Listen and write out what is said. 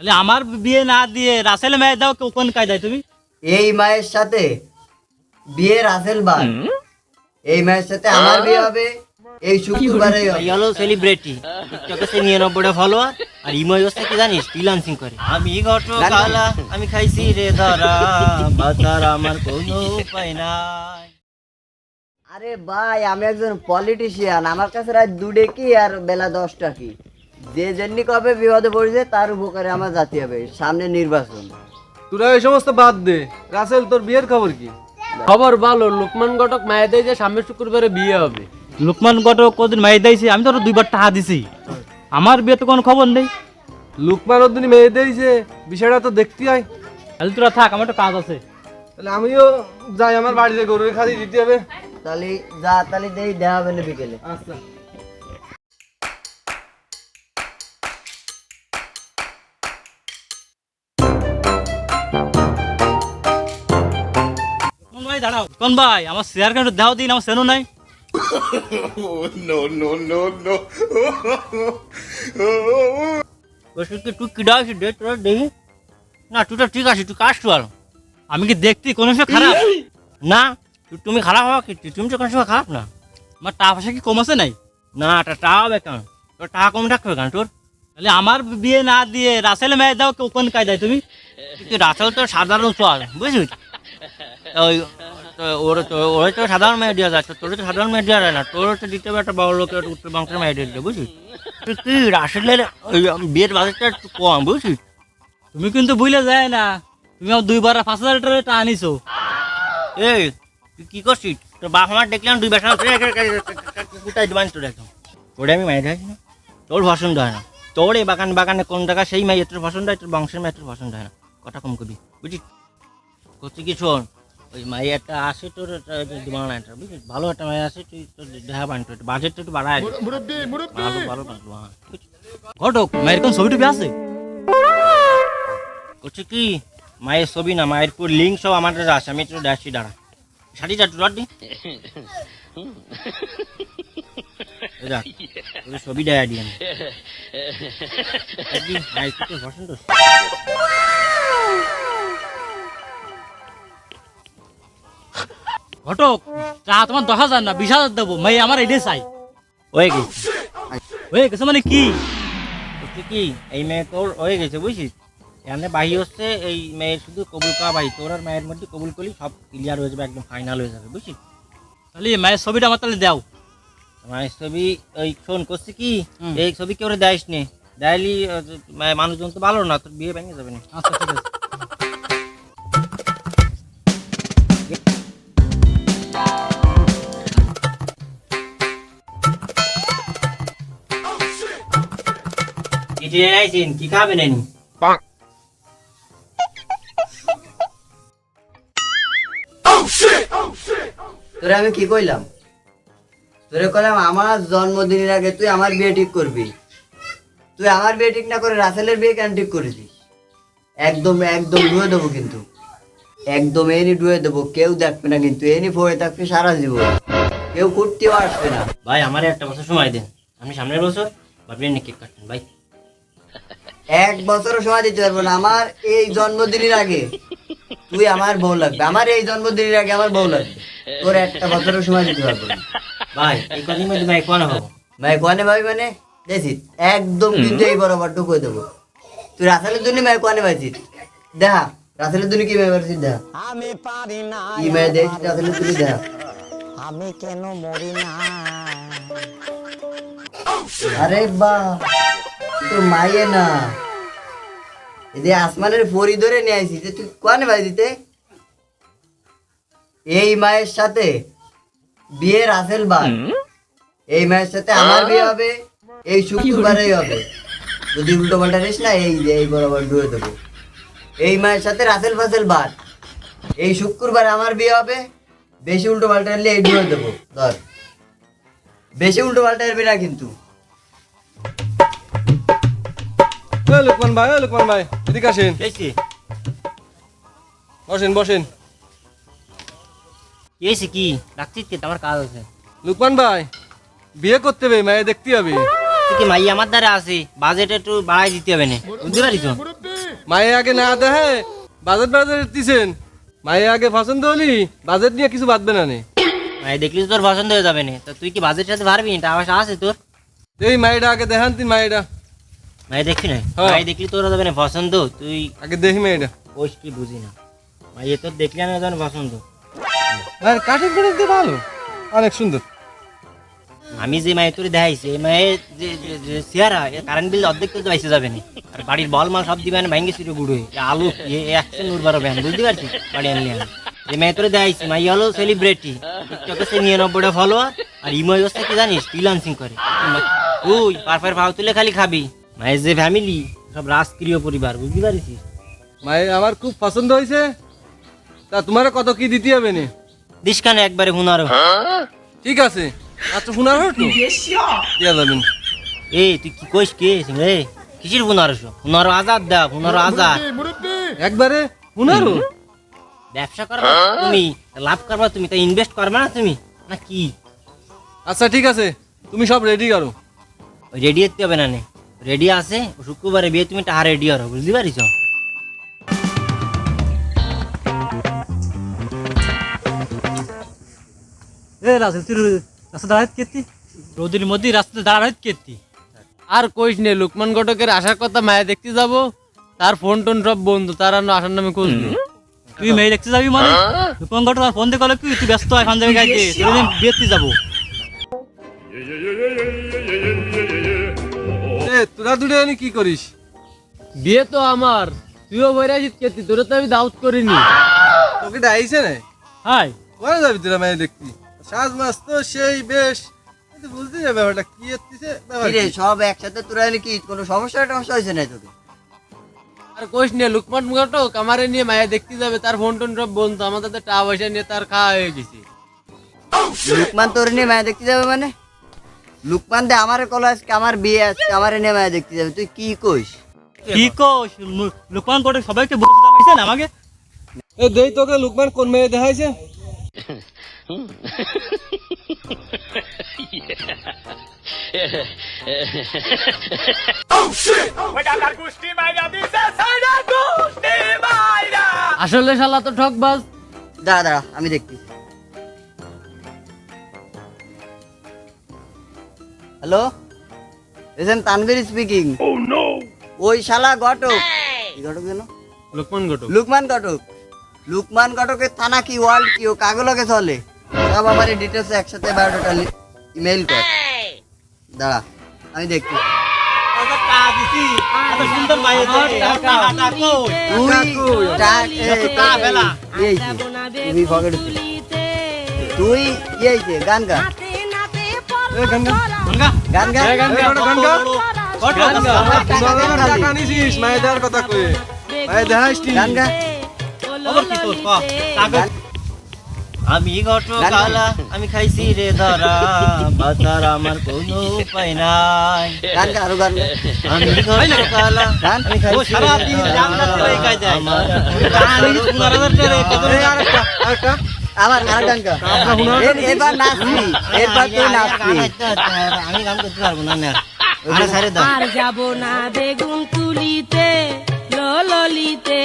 তাহলে আমার বিয়ে না দিয়ে রাসেল মেয়ে দাও কোন কায়দায় তুমি? এই মায়ের সাথে বিয়ে রাসেল বার এই মায়ের সাথে আমার বিয়ে হবে এই শুক্রবারে হলো সেলিব্রিটি টিকটকে সে নিরানব্বইটা ফলোয়ার আর ইময় হচ্ছে কি জানিস? ফ্রিলান্সিং করে। আমি ঘটো না, না। কালা আমি খাইছি রে ধরা বাতার আমার কোনো উপায় নাই। আরে ভাই আমি একজন পলিটিশিয়ান আমার কাছে রাত দুটে কি আর বেলা দশটা কি? যে জন্য কবে বিপদে পড়েছে তার উপকারে আমার জাতি হবে সামনে নির্বাচন। তোরা এই সমস্ত বাদ দে। রাসেল তোর বিয়ের খবর কি? খবর ভালো লোকমান ঘটক মায়া দেয় যে সামনের শুক্রবারে বিয়ে হবে। লোকমান কত কদিন মেয়ে দিয়েছি আমি তো দুইবার টাকা দিছি। আমার বিয়ে তো কোনো খবর নেই। লোকমান ওদিন মেয়ে দিয়েছে বিষয়টা তো দেখতে হয়। তাহলে তোরা থাক আমার একটা কাজ আছে। তাহলে আমিও যাই আমার বাড়িতে গরুর খাদি দিতে হবে। তাহলে যা তাহলে দেই দেওয়া হবে না বিকেলে। আচ্ছা। ভাই দাঁড়াও। কোন ভাই আমার দাও দিন আমার সেনু নাই। বসে কি তুই কি ডাকছি দে তোরা দেখি। না তুই তো ঠিক আছে তুই কাজ তো আমি কি দেখতে কোনো সময় খারাপ? না তুমি খারাপ হওয়া কি? তুমি তো কোনো সময় খারাপ না। আমার টাকা পয়সা কি কম আছে নাই? না টা হবে কেন? তোর টাকা কম রাখবে কেন তোর? তাহলে আমার বিয়ে না দিয়ে রাসেল মেয়ে দাও কোন কায়দায় তুমি? রাসেল তো সাধারণ চল বুঝলি? ওই ওর ওর তো সাধারণ মেয়ে দেওয়া যাচ্ছে তোর তো সাধারণ মেয়ে দেওয়া যায় না তোর তো দিতে হবে একটা বড় লোকের উত্তর বংশের মেয়ে দিয়ে বুঝলি? তুই কি রাসেলের ওই বিয়ের বাজেটটা একটু কম বুঝলি? তুমি কিন্তু বুঝলে যায় না তুমি আমার দুইবার পাঁচ হাজার টাকা টাকা আনিছো। এই তুই কি করছিস? তোর বাপ আমার দেখলাম দুই বেসা কুটাই দিবান তোর একদম। তোরে আমি মাই দেখি না। তোর পছন্দ হয় না। তোর এই বাগান বাগানে কোন জায়গা সেই মাই তোর পছন্দ হয় তোর বংশের মাই তোর পছন্দ হয় না। কথা কম করবি বুঝলি? করছি কি শোন ওই মাই একটা আসে তোর বুঝলি? ভালো একটা মাই আসে তুই তোর দেখা বান তোর বাজেটটা একটু বাড়ায়। ভালো ভালো বানতো হ্যাঁ ঘটক মায়ের কোন ছবি টবি আছে? করছি কি? মায়ের ছবি না মায়ের পুরো লিঙ্ক সব আমাদের আছে আমি একটু ডাকছি দাঁড়া। শাড়িটা একটু তোর ছবি দেয় একদিন মায়ের ঘটক চা তোমার দশ হাজার না বিশ হাজার দেবো মেয়ে আমার এটাই চাই। হয়ে গেছে। হয়ে গেছে মানে কি? করছি কি? এই মেয়ে তোর হয়ে গেছে বুঝছিস এখানে বাহি হচ্ছে এই মেয়ের শুধু কবুল করা বাহি তোর আর মায়ের মধ্যে কবুল করলি সব ক্লিয়ার হয়ে যাবে একদম ফাইনাল হয়ে যাবে বুঝছিস তাহলে মায়ের ছবিটা আমার তাহলে দাও মায়ের ছবি ওই ফোন করছি কি? এই ছবি কেউ দেয়স নে? দেয়লি মানুষজন তো ভালো না তোর বিয়ে ভেঙে যাবে না? আচ্ছা ঠিক আছে। কি আইছেন কি খাবেন এনি তোরে আমি কি কইলাম? তোরে কইলাম আমার জন্মদিনের আগে তুই আমার বিয়ে ঠিক করবি। তুই আমার বিয়ে ঠিক না করে রাসেলের বিয়ে কেন ঠিক করেছিস? একদম একদম ডুয়ে দেবো কিন্তু। একদম এনি ডুয়ে দেবো কেউ দেখবে না কিন্তু এনি পড়ে থাকবে সারা জীবন। কেউ করতেও আসবে না। ভাই আমার একটা বছর সময় দেন। আমি সামনের বছর ভাবলেন কেক কাটবেন ভাই। এক বছরও সময় দিতে পারব না। আমার এই জন্মদিনের আগে। তুই আমার বউ লাগবে। আমার এই জন্মদিনের আগে আমার বউ লাগবে। তোর একটা বছরও সময় দিতে পারব না। ভাই এই কদিন মধ্যে ভাই কোন হব? ভাই কোয়ানে ভাই মানে? দেখছি একদম কিন্তু এই বরাবর ঢুকে দেবো। তুই রাসেলের জন্য ভাই কোয়ানে ভাইছিস দেখা। রাসেলের জন্য কি ভাই পারছিস দেখা। আমি পারি না কি ভাই দেখছিস রাসেলের জন্য? দেখা। আমি কেন মরি না? আরে বা তো মাইয়ে না। এদের আসমানের পরি ধরে নিয়ে আইসি তুই কোয়ানে ভাই দিতে? এই মায়ের সাথে বার। এই মায়ের সাথে আমার বিয়ে হবে এই শুক্রবারেই হবে। যদি উল্টো পাল্টা নিস না এই যে এই বরাবর ডুয়ে দেবো। এই মায়ের সাথে রাসেল ফাসেল বার। এই শুক্রবার আমার বিয়ে হবে বেশি উল্টো পাল্টা নিলে এই ডুয়ে দেবো ধর। বেশি উল্টো পাল্টা না কিন্তু। ওই লুকমান ভাই লুকমান ভাই এদিকে আসেন। বসেন বসেন। কি কি? ডাকছিস কি আমার কাজ আছে। লুকমান ভাই বিয়ে করতে হবে মায়ে দেখতে হবে। কি মাই আমার দ্বারা আছে বাজেট একটু বাড়াই দিতে হবে না। বুঝতে পারিস মায়ে আগে না দেখে বাজেট বাজেট দিছেন মায়ে আগে পছন্দ হলি বাজেট নিয়ে কিছু বাদবে না নে। মাই দেখলি তোর পছন্দ হয়ে যাবে না। তা তুই কি বাজেট সাথে পারবি টাকা পয়সা আছে তোর। এই মায়েরা আগে দেখান তুই মায়েরা। মাই দেখছি না? হ্যাঁ। মাই দেখলি তোর যাবে না পছন্দ তুই আগে দেখি মেয়েটা কোষ কি বুঝি না। মাই এ তোর দেখলি না যাবে পছন্দ আর কাটিং করে দিতে ভালো। অনেক সুন্দর। আমি যে মায়ের তোর দেখাইছি এই মায়ের যে যে- যে চেহারা কারেন্ট বিল অর্ধেক তো বাইসে যাবে না। আর বাড়ির বল মাল সব দিবেন ভাঙ্গে ছিল গুড়ো আলু একশো নূর বারো ব্যান বুঝতে পারছিস বাড়ি আনলি আমি। যে মেয়ে তোরে দেখাইছি মাই হলো সেলিব্রিটি টিকটকে সে নিয়ে নিরানব্বইটা ফলোয়ার আর ইমো অবস্থা কি জানিস ফ্রিলান্সিং করে। তুই পারফার ভাও তুলে খালি খাবি। মায়ের যে ফ্যামিলি সব রাজকীয় পরিবার বুঝতে পারিস মায়ে আমার খুব পছন্দ হয়েছে। তা তোমার কত কি দিতে হবে নে? দিস কানে একবারে হুনারো ঠিক আছে। আচ্ছা দিয়া যাবেন এই তুই কি কইস কে? রে কিসির হুনারো হুনারো আজাদ দা হুনারো আজাদ। একবারে শোনারও ব্যবসা করবা তুমি লাভ করবা তুমি তাই ইনভেস্ট করবা না তুমি? না কি? আচ্ছা ঠিক আছে। তুমি সব রেডি করো। রেডি হতে হবে না নে। রেডি আছে? শুক্রবারে বিয়ে তুমি টাহা রেডি হরো বুঝতে পারিস এ রাসেল তুই রাস্তা দাঁড়াইত কেতি রোদের মধ্যে রাস্তা দাঁড়াইত কেতি আর কইস নে লোকমান ঘটকের আসার কথা মায়া দেখতে যাব তার ফোন টোন সব বন্ধু তার আর আসার নামে খোঁজ নেই। তুই মেয়ে দেখতে যাবি মানে? কোন ঘটনা ফোন দিয়ে কলে কি তুই ব্যস্ত এখন যাবি গাইতে দিন বিয়েতে যাব। তোরা দুটো কি করিস? বিয়ে তো আমার। তুইও বইরা আসিস কেতি তোরে তো আমি দাউত করিনি। তোকে ডাইছে না? হাই। কোথায় যাবি তোরা মেয়ে দেখতি? সাজ মাস তো সেই বেশ। কিন্তু বুঝতে যাবে ব্যাপারটা কি এসছে ব্যাপার সব একসাথে তোরা এনে কি কোনো সমস্যা টমস্যা হয়েছে না তোকে আর কইস নে লোকমান ঘটক আমারে নিয়ে মায়া দেখতে যাবে তার ফোন টোন সব বন্ধু আমাদের তো টাকা পয়সা নিয়ে তার খাওয়া হয়ে গেছে। লুকমান তোর নিয়ে মায়া দেখতে যাবে মানে? লুকমান দে আমার কলে আজকে আমার বিয়ে আজকে আমার দেখতে যাবে। তুই কি কইস? কি কোস লোকমান কোটে সবাইকে বলতে আমাকে? এ দেই তোকে লুকমান কোন মেয়ে দেখাইছে? আসলে শালা তো ঠকবাজ। দাঁড়া দাঁড়া আমি দেখছি hello S M Tanvir speaking oh no ওই শালা ঘটক। কি ঘটক যেন? লোকমান ঘটক। লুকমান ঘটক। লুকমান ঘটকের থানা কি ওয়ার্ল্ড কি ও কাগলকে চলে? সব আমার ডিটেলস একসাথে বায়োডাটা ইমেল কর। দাঁড়া আমি দেখছি। সুন্দর মায়ের তুই এই, এই যে, গান গান মায়ের কথা কয়ে। মায়ের নি। গান গা। আমি ঘটকালা আমি খাইছি রে ধরা। বাতার আমার কোনো উপায় নাই। গান গা আরও গান আমি ঘটকালা গান? আমি খাইছি রে জানলা চলে গায়ে যায়। আমার শোনার টাকা রে, কত আরেকটা। আরেকটা। আবার আর গান এবার নাচবি এবার তুই নাচবি। আমি গান করতে পারব না আর যাব না বেগুন তুলিতে ললিতে